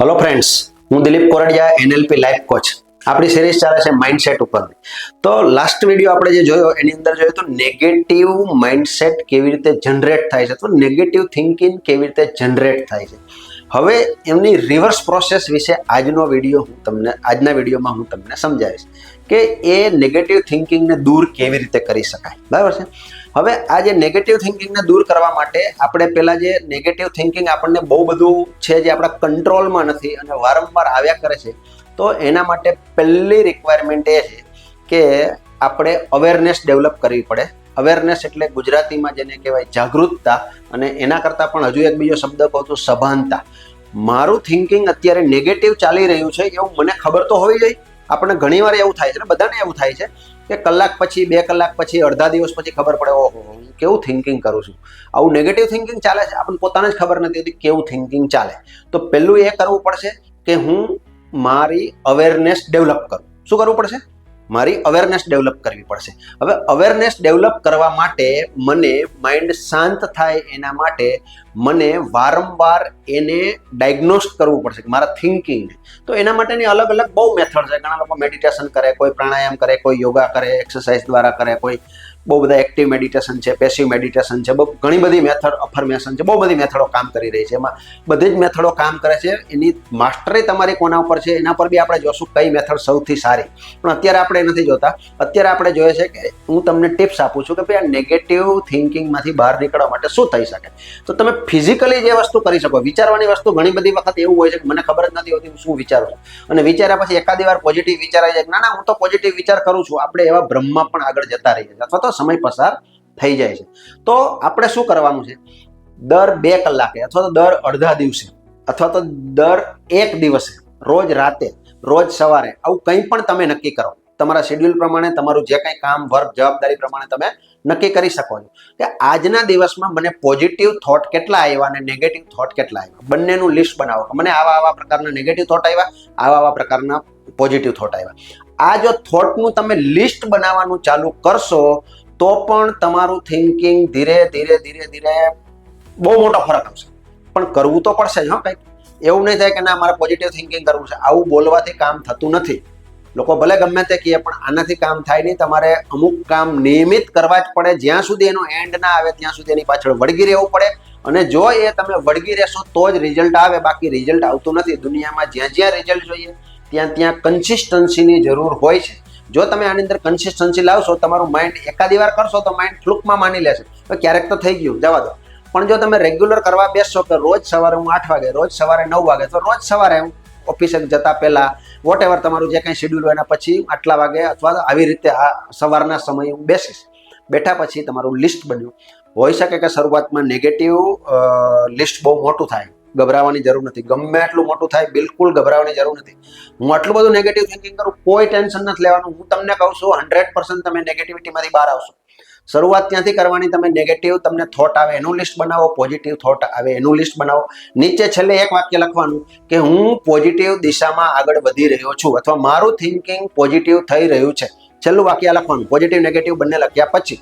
Hello friends હું Dilip Kordia NLP life coach આપણી series ચાલે છે માઇન્ડસેટ ઉપર તો લાસ્ટ વીડિયો આપણે જે જોયો, એની અંદર જોયું તો નેગેટિવ માઇન્ડસેટ કેવી રીતે જનરેટ થાય છે, તો નેગેટિવ થિંકિંગ કેવી રીતે જનરેટ થાય છે. હવે એમની રિવર્સ પ્રોસેસ વિશે આજનો વીડિયો હું તમને, આજના વિડીયોમાં હું તમને સમજાવીશ કે એ નેગેટિવ થિંકિંગને દૂર કેવી રીતે કરી શકાય. બરાબર છે? હવે આ જે નેગેટિવ થિંકિંગને દૂર કરવા માટે આપણે પહેલાં જે નેગેટિવ થિંકિંગ આપણને બહુ બધું છે જે આપણા કંટ્રોલમાં નથી અને વારંવાર આવ્યા કરે છે, તો એના માટે પહેલી રિક્વાયરમેન્ટ એ છે કે આપણે અવેરનેસ ડેવલપ કરવી પડે. અવેરનેસ એટલે ગુજરાતીમાં જેને કહેવાય જાગૃતતા અને એના કરતાં પણ હજુ એક બીજો શબ્દ કહું તો સભાનતા. મારું થિંકિંગ અત્યારે નેગેટિવ ચાલી રહ્યું છે, એવું મને ખબર તો હોવી જોઈએ. આપણને ઘણીવાર એવું થાય છે ને, બધાને એવું થાય છે. કે કલાક પછી, બે કલાક પછી, અડધા દિવસ પછી ખબર પડે, ઓહો, હું કેવું થિંકિંગ કરું છું? આવું નેગેટિવ થિંકિંગ ચાલે છે? આપણને પોતાને જ ખબર નથી હોતી કેવું થિંકિંગ ચાલે. તો પહેલું એ કરવું પડશે કે હું મારી અવેરનેસ ડેવલપ કરું. શું કરવું પડશે? મારી અવેરનેસ ડેવલપ કરવી પડશે. હવે અવેરનેસ ડેવલપ કરવા માટે મને માઇન્ડ શાંત થાય એના માટે મને વારંવાર એને ડાયગ્નોસ્ટ કરવું પડશે કે મારા થિંકિંગને તો એના માટેની અલગ અલગ બહુ મેથડ છે. ઘણા લોકો મેડિટેશન કરે, કોઈ પ્રાણાયામ કરે, કોઈ યોગા કરે એક્સરસાઇઝ દ્વારા કરે, કોઈ બહુ બધા એક્ટિવ મેડિટેશન છે પેસિવ મેડિટેશન છે, બહુ ઘણી બધી મેથડ અફર્મેશન છે, બહુ બધી મેથડો કામ કરી રહી છે. એમાં બધી જ મેથડો કામ કરે છે. એની માસ્ટરી તમારી કોના ઉપર છે, એના પર બી આપણે જોશું કઈ મેથડ સૌથી સારી. પણ અત્યારે આપણે નથી જોતા. અત્યારે આપણે જોઈએ છે કે હું તમને ટિપ્સ આપું છું કે ભાઈ આ નેગેટિવ થિંકિંગમાંથી બહાર નીકળવા માટે શું થઈ શકે? તો તમે ફિઝિકલી જે વસ્તુ કરી શકો, વિચારવાની વસ્તુ ઘણી બધી વખત એવું હોય છે કે મને ખબર જ નથી હોતી, હું શું વિચારું છું? અને વિચાર્યા પછી એકાદી વાર પોઝિટિવ વિચાર આવી જાય ના ના, હું તો પોઝિટિવ વિચાર કરું છું. આપણે એવા બ્રહ્મા પણ આગળ જતા રહીએ છીએ. અથવા તો સમય પસાર થઈ જાય છે. તો આપણે શું કરવાનું છે? દર બે કલાકે અથવા તો દર અડધા દિવસે અથવા તો દર એક દિવસે રોજ રાતે, રોજ સવારે આવું કંઈ પણ તમે નક્કી કરો. તમારા શેડ્યુલ પ્રમાણે, તમારું જે કંઈ કામ વર્ક જવાબદારી પ્રમાણે તમે નક્કી કરી શકો છો. કે આજના દિવસમાં મને પોઝિટિવ થોટ કેટલા આવ્યા અને નેગેટિવ થોટ કેટલા આવ્યા? બંનેનું લિસ્ટ બનાવો. મને આવા આવા પ્રકારના નેગેટિવ થોટ આવ્યા, આવા આવા પ્રકારના પોઝિટિવ થોટ આવ્યા. આ જો થોટનું તમે લિસ્ટ બનાવવાનું ચાલુ કરશો તો પણ તમારું થિંકિંગ ધીરે ધીરે ધીરે ધીરે બહુ મોટો ફરક આવશે. પણ કરવું તો પડશે જ, હા કંઈક એવું નહીં થાય કે ના, મારે પોઝિટિવ થિંકિંગ કરવું છે. આવું બોલવાથી કામ થતું નથી. લોકો ભલે ગમે તે કહે, પણ આનાથી કામ થાય નહીં. તમારે અમુક કામ નિયમિત કરવા જ પડે. જ્યાં સુધી એનો એન્ડ ના આવે, ત્યાં સુધી એની પાછળ વળગી રહેવું પડે. અને જો એ તમે વળગી રહેશો, તો જ રિઝલ્ટ આવે. બાકી રિઝલ્ટ આવતું નથી. દુનિયામાં જ્યાં જ્યાં રિઝલ્ટ જોઈએ, ત્યાં ત્યાં કન્સિસ્ટન્સીની જરૂર હોય છે. જો તમે આની અંદર કન્સિસ્ટન્સી લાવશો, તમારું માઇન્ડ એકાદી વાર કરશો તો માઇન્ડ ફ્લુકમાં માની લેશે. તો ક્યારેક તો થઈ ગયું, જવા દો. પણ જો તમે રેગ્યુલર કરવા બેસશો કે રોજ સવારે હું આઠ વાગે, રોજ સવારે નવ વાગે, તો રોજ સવારે હું ઓફિસે જતા પહેલાં વોટ એવર તમારું જે કંઈ શેડ્યુલ હોય એના પછી આટલા વાગે અથવા આવી રીતે આ સવારના સમયે હું બેસીશ. બેઠા પછી તમારું લિસ્ટ બન્યું. હોઈ શકે કે શરૂઆતમાં નેગેટિવ લિસ્ટ બહુ મોટું થાય. ગભરાવાની જરૂર નથી. ગમે એટલું મોટું થાય, બિલકુલ ગભરાવાની જરૂર નથી. હું આટલું બધું નેગેટિવ થિંકિંગ કરું, કોઈ ટેન્શન નથી લેવાનું. હું તમને કહું છું હંડ્રેડ પર્સન્ટ તમે નેગેટિવિટીમાંથી બહાર આવશો. શરૂઆત ત્યાંથી કરવાની, તમે નેગેટિવ તમને થોટ આવે, એનું લિસ્ટ બનાવો પોઝિટિવ થોટ આવે, એનું લિસ્ટ બનાવો. નીચે છેલ્લે એક વાક્ય લખવાનું કે હું પોઝિટિવ દિશામાં આગળ વધી રહ્યો છું અથવા મારું થિંકિંગ પોઝિટિવ થઈ રહ્યું છે. છેલ્લું વાક્ય લખવાનું પોઝિટિવ નેગેટિવ બંને લખ્યા પછી,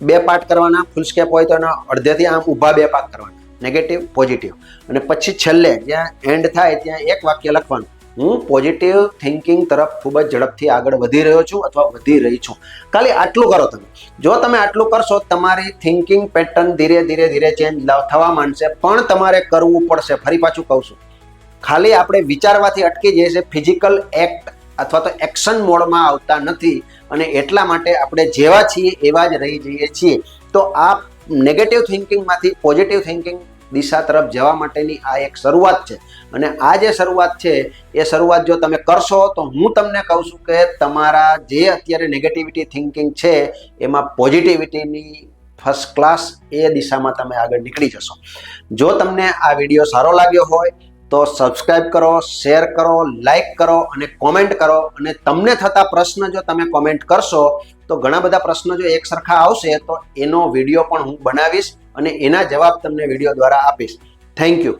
બે પાર્ટ કરવાના ફૂલ સ્કેપ હોય તો એના અડધેથી આમ ઊભા બે પાક કરવાના. નેગેટિવ પોઝિટિવ અને પછી છેલ્લે જ્યાં એન્ડ થાય ત્યાં એક વાક્ય લખવાનું. હું પોઝિટિવ થિંકિંગ તરફ ખૂબ જ ઝડપથી આગળ વધી રહ્યો છું અથવા વધી રહી છું. ખાલી આટલું કરો તમે. જો તમે આટલું કરશો, તમારી થિંકિંગ પેટર્ન ધીરે ધીરે ધીરે ચેન્જ થવા માંડશે, પણ તમારે કરવું પડશે. ફરી પાછું કહું છું. ખાલી આપણે વિચારવાથી અટકી જઈએ છે ફિઝિકલ એક્ટ અથવા તો એક્શન મોડમાં આવતા નથી. અને એટલા માટે આપણે જેવા છીએ એવા જ રહી જઈએ છીએ. તો આ નેગેટિવ થિંકિંગમાંથી પોઝિટિવ થિંકિંગ દિશા તરફ જવા માટેની આ એક શરૂઆત છે. અને આ જે શરૂઆત છે, એ શરૂઆત જો તમે કરશો, તો હું તમને કહું છું કે તમારા જે અત્યારે નેગેટિવિટી થિંકિંગ છે, એમાં પોઝિટિવિટીની ફર્સ્ટ ક્લાસ એ દિશામાં તમે આગળ નીકળી જશો. જો તમને આ વીડિયો સારો લાગ્યો હોય તો સબસ્ક્રાઇબ કરો શેર કરો લાઈક કરો અને કોમેન્ટ કરો. અને તમને થતા પ્રશ્ન જો તમે કોમેન્ટ કરશો, તો ઘણા બધા પ્રશ્નો જો એક સરખા આવશે, તો એનો વીડિયો પણ હું બનાવીશ અને એના જવાબ તમને વીડિયો દ્વારા આપીશ. Thank you